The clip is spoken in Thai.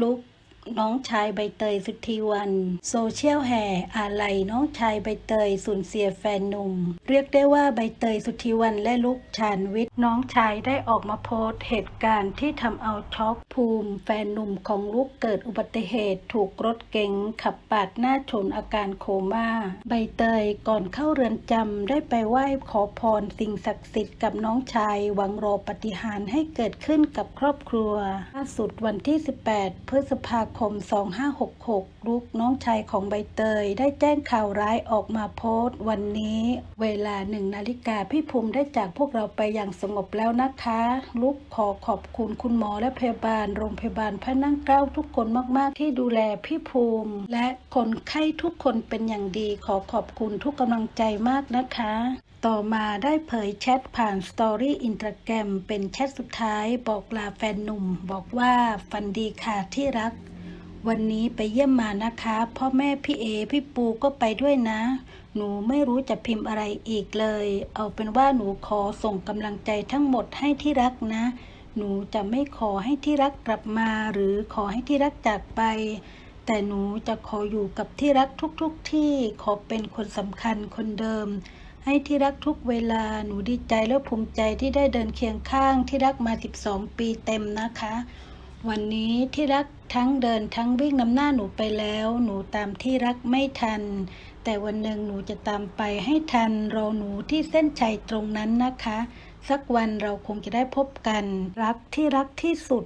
ลุก น้องชายใบเตยสุธีวัน โซเชียลแห่อาลัยน้องชายใบเตยสูญเสียแฟนหนุ่ม เรียกได้ว่าใบเตยสุธีวันและลุกชาญวิทย์น้องชายได้ออกมาโพสต์เหตุการณ์ที่ทำเอาช็อกภูมิ แฟนหนุ่มของลุกเกิดอุบัติเหตุถูกรถเก๋งขับปาดหน้าชนอาการโคม่า ใบเตยก่อนเข้าเรือนจำได้ไปไหว้ขอพรสิ่งศักดิ์สิทธิ์กับน้องชายหวังรอปาฏิหารย์ให้เกิดขึ้นกับครอบครัวล่าสุดวันที่ 18 พฤษภาคม 2566 ลูกน้องชายของใบเตย ได้แจ้งข่าวร้ายออกมาโพสต์ วันนี้ เวลาหนึ่งนาฬิกาพี่ภูมิได้จากพวกเราไปอย่างสงบแล้วนะคะ ลูกขอขอบคุณคุณหมอและพยาบาล โรงพยาบาลพระนั่งเกล้าทุกคนมาก ๆ ที่ดูแลพี่ภูมิ และคนไข้ทุกคนเป็นอย่างดี ขอขอบคุณทุกกำลังใจมากนะคะต่อมาได้เผยแชทผ่านสตอรี่อินสตาแกรมเป็นแชทสุดท้ายบอกลาแฟนหนุ่ม บอกว่าฟันดีค่ะที่รัก วันนี้ไปเยี่ยมมานะคะ พ่อแม่พี่เอ พี่ปูก็ไปด้วยนะ หนูไม่รู้จะพิมพ์อะไรอีกเลย เอาเป็นว่าหนูขอส่งกำลังใจทั้งหมดให้ที่รักนะ หนูจะไม่ขอให้ที่รักกลับมา หรือขอให้ที่รักจากไป แต่หนูจะขออยู่กับที่รักทุกๆทที่ขอเป็นคนสำคัญคนเดิม ให้ที่รักทุกเวลาหนูดีใจและภูมิใจที่ได้เดินเคียงข้างที่รักมา 12 ปีเต็มนะคะ วันนี้ที่รักทั้งเดินทั้งวิ่งนำหน้าหนูไปแล้ว หนูตามที่รักไม่ทัน แต่วันหนึ่งหนูจะตามไปให้ทันรอหนูที่เส้นชัยตรงนั้นนะคะ สักวันเราคงจะได้พบกัน รักที่รักที่สุด